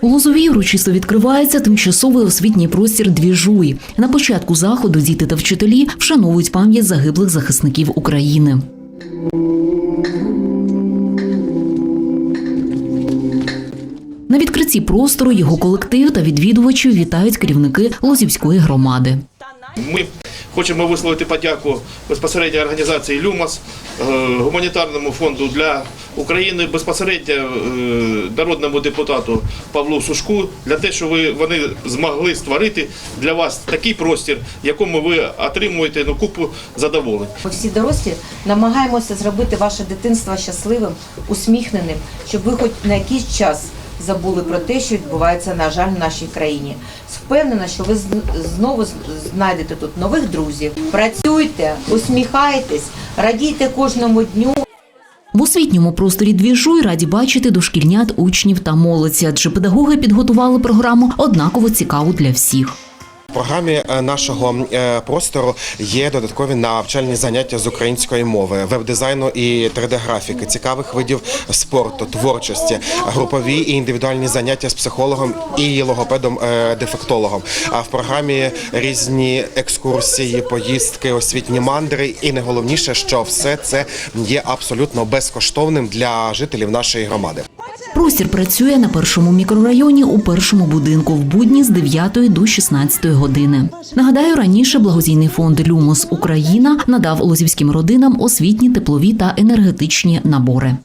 У Лозовій урочисто відкривається тимчасовий освітній простір Двіжуй. На початку заходу діти та вчителі вшановують пам'ять загиблих захисників України. На відкритті простору його колектив та відвідувачів вітають керівники Лозівської громади. Ми хочемо висловити подяку безпосередньо організації ЛЮМАС, е, гуманітарному фонду для України, безпосередньо е, народному депутату Павлу Сушку для те, що ви вони змогли створити для вас такий простір, якому ви отримуєте ну, купу задоволень. Ми всі дорослі намагаємося зробити ваше дитинство щасливим, усміхненим, щоб ви хоч на якийсь час забули про те, що відбувається, на жаль, в нашій країні. Впевнена, що ви знову знайдете тут нових друзів. Працюйте, усміхайтесь, радійте кожному дню. В освітньому просторі Двіжуй раді бачити дошкільнят, учнів та молодці, адже педагоги підготували програму однаково цікаву для всіх. В програмі е, нашого е, простору є додаткові навчальні заняття з української мови, веб-дизайну і 3D-графіки, цікавих видів спорту, творчості, групові і індивідуальні заняття з психологом і логопедом-дефектологом. А в програмі різні екскурсії, поїздки, освітні мандри. І найголовніше, що все це є абсолютно безкоштовним для жителів нашої громади. Простір працює на першому мікрорайоні у першому будинку в будні з 9 до 16 години. Нагадаю, раніше благодійний фонд Люмос Україна надав лозівським родинам освітні, теплові та енергетичні набори.